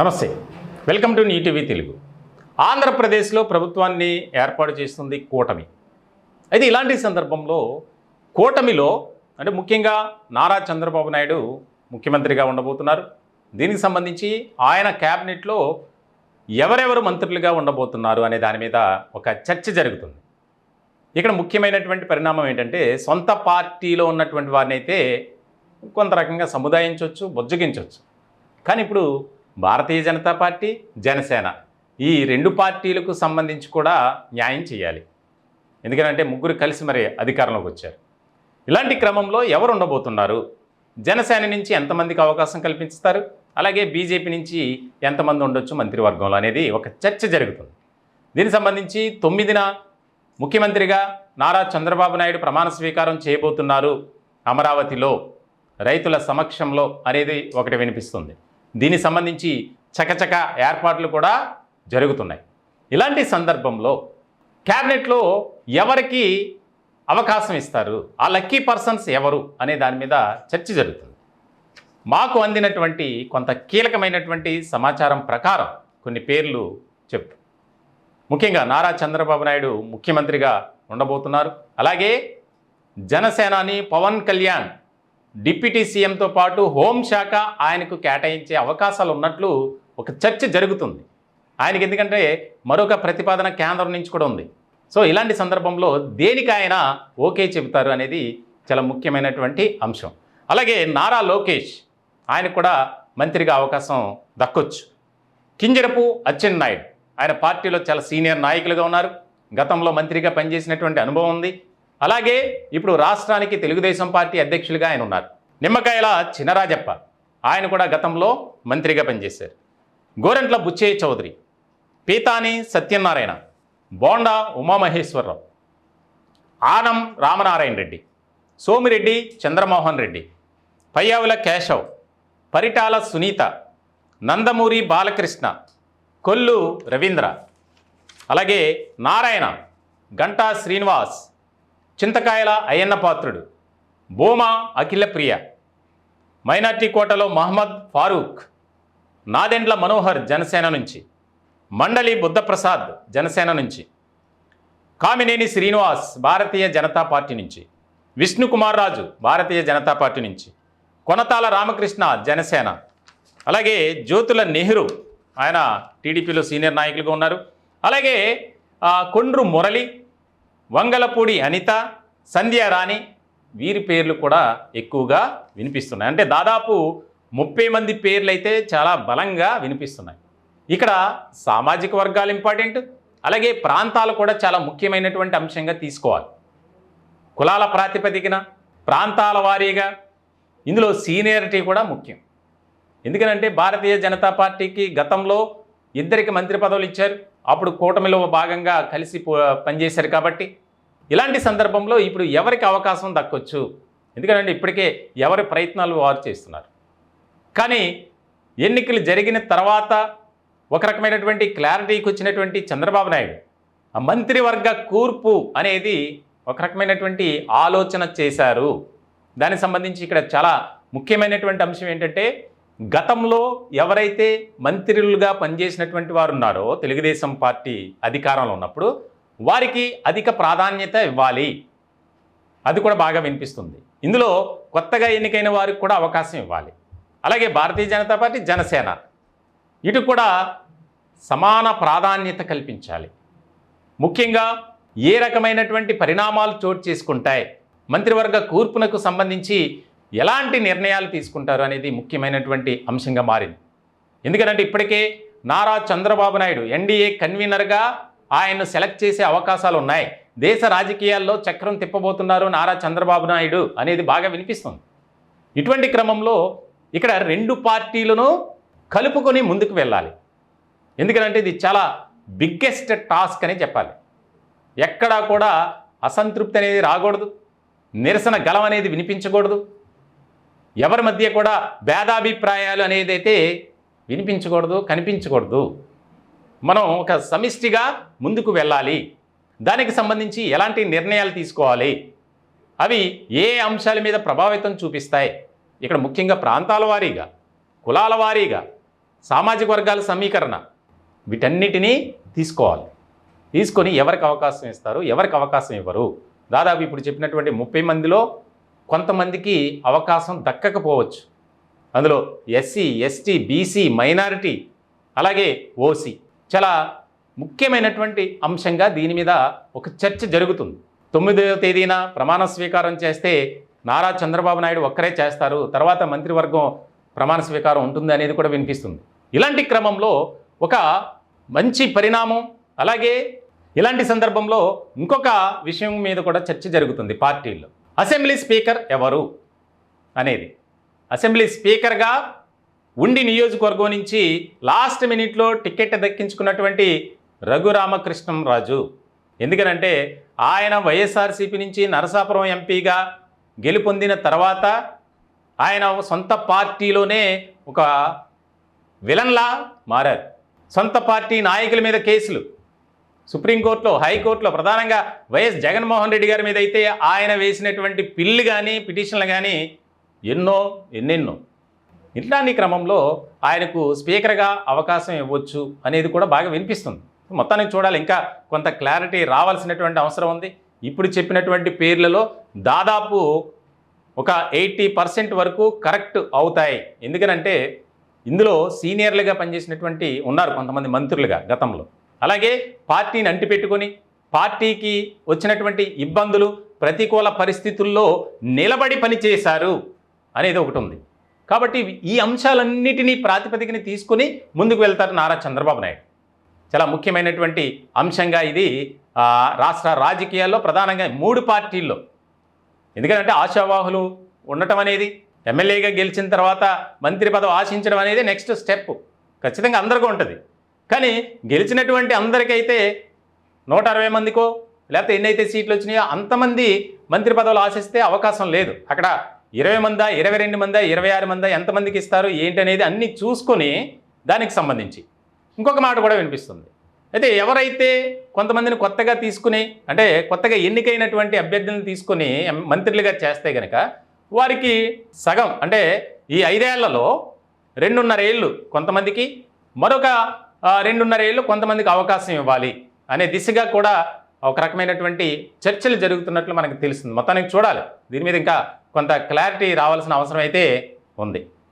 నమస్తే. Welcome to NTV Telugu. ఆంధ్రప్రదేశ్లో ప్రభుత్వాన్ని ఏర్పాటు చేస్తుంది కూటమి. అయితే ఇలాంటి సందర్భంలో కూటమిలో అంటే ముఖ్యంగా నారా చంద్రబాబు నాయుడు ముఖ్యమంత్రిగా ఉండబోతున్నారు. దీనికి సంబంధించి ఆయన క్యాబినెట్లో ఎవరెవరు మంత్రులుగా ఉండబోతున్నారు అనే దాని మీద ఒక చర్చ జరుగుతుంది. ఇక్కడ ముఖ్యమైనటువంటి పరిణామం ఏంటంటే సొంత పార్టీలో ఉన్నటువంటి వారిని అయితే కొంత రకంగా సముదాయించవచ్చు బుజ్జగించవచ్చు. కానీ ఇప్పుడు భారతీయ జనతా పార్టీ జనసేన ఈ రెండు పార్టీలకు సంబంధించి కూడా న్యాయం చేయాలి. ఎందుకంటే ముగ్గురు కలిసి మరి అధికారంలోకి వచ్చారు. ఇలాంటి క్రమంలో ఎవరు ఉండబోతున్నారు? జనసేన నుంచి ఎంతమందికి అవకాశం కల్పిస్తారు? అలాగే బీజేపీ నుంచి ఎంతమంది ఉండొచ్చు మంత్రివర్గంలో అనేది ఒక చర్చ జరుగుతుంది. దీనికి సంబంధించి తొమ్మిదిన ముఖ్యమంత్రిగా నారా చంద్రబాబు నాయుడు ప్రమాణ స్వీకారం చేయబోతున్నారు అమరావతిలో రైతుల సమక్షంలో అనేది ఒకటి వినిపిస్తుంది. దీనికి సంబంధించి చకచక ఏర్పాట్లు కూడా జరుగుతున్నాయి. ఇలాంటి సందర్భంలో క్యాబినెట్లో ఎవరికి అవకాశం ఇస్తారు? ఆ లక్కీ పర్సన్స్ ఎవరు? అనే దాని మీద చర్చ జరుగుతుంది. మాకు అందినటువంటి కొంత కీలకమైనటువంటి సమాచారం ప్రకారం కొన్ని పేర్లు చెప్పు ముఖ్యంగా నారా చంద్రబాబు నాయుడు ముఖ్యమంత్రిగా ఉండబోతున్నారు. అలాగే జనసేనాని పవన్ కళ్యాణ్ డిప్యూటీ సీఎంతో పాటు హోంశాఖ ఆయనకు కేటాయించే అవకాశాలు ఉన్నట్లు ఒక చర్చ జరుగుతుంది. ఆయనకి ఎందుకంటే మరొక ప్రతిపాదన కేంద్రం నుంచి కూడా ఉంది. సో ఇలాంటి సందర్భంలో దేనికి ఆయన ఓకే చెబుతారు అనేది చాలా ముఖ్యమైనటువంటి అంశం. అలాగే నారా లోకేష్ ఆయనకు కూడా మంత్రిగా అవకాశం దక్కొచ్చు. కింజరపు అచ్చెన్నాయుడు ఆయన పార్టీలో చాలా సీనియర్ నాయకులుగా ఉన్నారు. గతంలో మంత్రిగా పనిచేసినటువంటి అనుభవం ఉంది. అలాగే ఇప్పుడు రాష్ట్రానికి తెలుగుదేశం పార్టీ అధ్యక్షులుగా ఆయన ఉన్నారు. నిమ్మకాయల చినరాజప్ప. ఆయన కూడా గతంలో మంత్రిగా పనిచేశారు. గోరంట్ల బుచ్చయ్య చౌదరి పీతాని సత్యనారాయణ బోండా ఉమామహేశ్వరరావు ఆనం రామనారాయణ రెడ్డి సోమిరెడ్డి చంద్రమోహన్ రెడ్డి పయ్యావుల కేశవ్ పరిటాల సునీత నందమూరి బాలకృష్ణ కొల్లు రవీంద్ర అలాగే నారాయణ గంటా శ్రీనివాస్ చింతకాయల అయ్యన్న పాత్రుడు. భూమా అఖిలప్రియ మైనార్టీ కోటలో మహమ్మద్ ఫారూక్. నాదెండ్ల మనోహర్ జనసేన నుంచి. మండలి బుద్ధప్రసాద్ జనసేన నుంచి. కామినేని శ్రీనివాస్ భారతీయ జనతా పార్టీ నుంచి. విష్ణుకుమార్ రాజు భారతీయ జనతా పార్టీ నుంచి. కొనతాల రామకృష్ణ జనసేన. అలాగే జ్యోతుల నెహ్రూ ఆయన టీడీపీలో సీనియర్ నాయకులుగా ఉన్నారు. అలాగే కొండ్రు మురళి వంగలపూడి అనిత సంధ్యారాణి వీరి పేర్లు కూడా ఎక్కువగా వినిపిస్తున్నాయి. అంటే దాదాపు ముప్పై మంది పేర్లు అయితే చాలా బలంగా వినిపిస్తున్నాయి. ఇక్కడ సామాజిక వర్గాలు ఇంపార్టెంట్ అలాగే ప్రాంతాలు కూడా చాలా ముఖ్యమైనటువంటి అంశంగా తీసుకోవాలి. కులాల ప్రాతిపదికన ప్రాంతాల వారీగా ఇందులో సీనియారిటీ కూడా ముఖ్యం. ఎందుకనంటే భారతీయ జనతా పార్టీకి గతంలో ఇద్దరికి మంత్రి పదవులు ఇచ్చారు అప్పుడు కూటమిలో భాగంగా కలిసి పనిచేశారు కాబట్టి ఇలాంటి సందర్భంలో ఇప్పుడు ఎవరికి అవకాశం దక్కొచ్చు? ఎందుకంటే ఇప్పటికే ఎవరి ప్రయత్నాలు వారు చేస్తున్నారు. కానీ ఎన్నికలు జరిగిన తర్వాత ఒక రకమైనటువంటి క్లారిటీకి వచ్చినటువంటి చంద్రబాబు నాయుడు ఆ మంత్రివర్గ కూర్పు అనేది ఒక రకమైనటువంటి ఆలోచన చేశారు. దానికి సంబంధించి ఇక్కడ చాలా ముఖ్యమైనటువంటి అంశం ఏంటంటే గతంలో ఎవరైతే మంత్రులుగా పనిచేసినటువంటి వారు ఉన్నారో తెలుగుదేశం పార్టీ అధికారంలో ఉన్నప్పుడు వారికి అధిక ప్రాధాన్యత ఇవ్వాలి. అది కూడా బాగా వినిపిస్తుంది. ఇందులో కొత్తగా ఎన్నికైన వారికి కూడా అవకాశం ఇవ్వాలి. అలాగే భారతీయ జనతా పార్టీ జనసేన. ఇటు కూడా సమాన ప్రాధాన్యత కల్పించాలి. ముఖ్యంగా ఏ రకమైనటువంటి పరిణామాలు చోటు చేసుకుంటాయి మంత్రివర్గ కూర్పునకు సంబంధించి ఎలాంటి నిర్ణయాలు తీసుకుంటారు అనేది ముఖ్యమైనటువంటి అంశంగా మారింది. ఎందుకంటే ఇప్పటికే నారా చంద్రబాబు నాయుడు ఎన్డీఏ కన్వీనర్గా ఆయన్ను సెలెక్ట్ చేసే అవకాశాలు ఉన్నాయి దేశ రాజకీయాల్లో చక్రం తిప్పబోతున్నారు నారా చంద్రబాబు నాయుడు అనేది బాగా వినిపిస్తుంది. ఇటువంటి క్రమంలో ఇక్కడ రెండు పార్టీలను కలుపుకొని ముందుకు వెళ్ళాలి. ఎందుకంటే ఇది చాలా బిగ్గెస్ట్ టాస్క్ అని చెప్పాలి. ఎక్కడా కూడా అసంతృప్తి అనేది రాకూడదు. నిరసన గలం అనేది వినిపించకూడదు. ఎవరి మధ్య కూడా భేదాభిప్రాయాలు అనేది అయితే వినిపించకూడదు కనిపించకూడదు. మనం ఒక సమిష్టిగా ముందుకు వెళ్ళాలి. దానికి సంబంధించి ఎలాంటి నిర్ణయాలు తీసుకోవాలి? అవి ఏ అంశాల మీద ప్రభావితం చూపిస్తాయి? ఇక్కడ ముఖ్యంగా ప్రాంతాల వారీగా కులాల వారీగా సామాజిక వర్గాల సమీకరణ వీటన్నిటినీ తీసుకోవాలి. తీసుకొని ఎవరికి అవకాశం ఇస్తారు? ఎవరికి అవకాశం ఇవ్వరు? దాదాపు ఇప్పుడు చెప్పినటువంటి ముప్పై మందిలో కొంతమందికి అవకాశం దక్కకపోవచ్చు. అందులో ఎస్సీ ఎస్టీ బీసీ మైనారిటీ అలాగే ఓసీ చాలా ముఖ్యమైనటువంటి అంశంగా దీని మీద ఒక చర్చ జరుగుతుంది. తొమ్మిదవ తేదీన ప్రమాణ స్వీకారం చేస్తే నారా చంద్రబాబు నాయుడు ఒక్కరే చేస్తారు తర్వాత మంత్రివర్గం ప్రమాణ స్వీకారం ఉంటుంది అనేది కూడా వినిపిస్తుంది. ఇలాంటి క్రమంలో ఒక మంచి పరిణామం అలాగే ఇలాంటి సందర్భంలో ఇంకొక విషయం మీద కూడా చర్చ జరుగుతుంది పార్టీల్లో. అసెంబ్లీ స్పీకర్ ఎవరు అనేది. అసెంబ్లీ స్పీకర్గా ఉండి నియోజకవర్గం నుంచి లాస్ట్ మినిట్లో టికెట్ దక్కించుకున్నటువంటి రఘురామకృష్ణం రాజు. ఎందుకనంటే ఆయన వైఎస్ఆర్సీపీ నుంచి నరసాపురం ఎంపీగా గెలుపొందిన తర్వాత ఆయన సొంత పార్టీలోనే ఒక విలన్లా మారారు. సొంత పార్టీ నాయకుల మీద కేసులు. సుప్రీంకోర్టులో హైకోర్టులో ప్రధానంగా వైఎస్ జగన్మోహన్ రెడ్డి గారి మీద అయితే ఆయన వేసినటువంటి పిల్లు కానీ పిటిషన్లు కానీ ఎన్నో ఎన్నెన్నో ఇట్లాంటి క్రమంలో ఆయనకు స్పీకర్గా అవకాశం ఇవ్వచ్చు అనేది కూడా బాగా వినిపిస్తుంది. మొత్తానికి చూడాలి ఇంకా కొంత క్లారిటీ రావాల్సినటువంటి అవసరం ఉంది. ఇప్పుడు చెప్పినటువంటి పేర్లలో దాదాపు ఒక ఎయిటీ పర్సెంట్ వరకు కరెక్ట్ అవుతాయి. ఎందుకనంటే ఇందులో సీనియర్లుగా పనిచేసినటువంటి ఉన్నారు కొంతమంది మంత్రులుగా గతంలో. అలాగే పార్టీని అంటిపెట్టుకొని పార్టీకి వచ్చినటువంటి ఇబ్బందులు ప్రతికూల పరిస్థితుల్లో నిలబడి పనిచేశారు అనేది ఒకటి ఉంది. కాబట్టి ఈ అంశాలన్నిటినీ ప్రాతిపదికని తీసుకుని ముందుకు వెళ్తారు నారా చంద్రబాబు నాయుడు. చాలా ముఖ్యమైనటువంటి అంశంగా ఇది రాష్ట్ర రాజకీయాల్లో ప్రధానంగా మూడు పార్టీల్లో. ఎందుకంటే ఆశావాహులు ఉండటం అనేది ఎమ్మెల్యేగా గెలిచిన తర్వాత మంత్రి పదవి ఆశించడం అనేది నెక్స్ట్ స్టెప్ ఖచ్చితంగా అందరికీ ఉంటుంది. కానీ గెలిచినటువంటి అందరికైతే నూట అరవై మందికో లేకపోతే ఎన్నైతే సీట్లు వచ్చినాయో అంతమంది మంత్రి పదవులు ఆశిస్తే అవకాశం లేదు. అక్కడ ఇరవై మందా ఇరవై రెండు మందా ఇరవై ఆరు మందా ఎంతమందికి ఇస్తారు ఏంటి అనేది అన్నీ చూసుకొని దానికి సంబంధించి. ఇంకొక మాట కూడా వినిపిస్తుంది. అయితే ఎవరైతే కొంతమందిని కొత్తగా తీసుకుని అంటే కొత్తగా ఎన్నికైనటువంటి అభ్యర్థులను తీసుకుని మంత్రులుగా చేస్తే కనుక వారికి సగం అంటే ఈ ఐదేళ్ళలో రెండున్నర ఏళ్ళు కొంతమందికి మరొక రెండున్నర ఏళ్ళు కొంతమందికి అవకాశం ఇవ్వాలి అనే దిశగా కూడా ఒక రకమైనటువంటి చర్చలు జరుగుతున్నట్లు మనకు తెలుస్తుంది. మొత్తానికి చూడాలి. దీని మీద ఇంకా కొంత క్లారిటీ రావాల్సిన అవసరం అయితే ఉంది.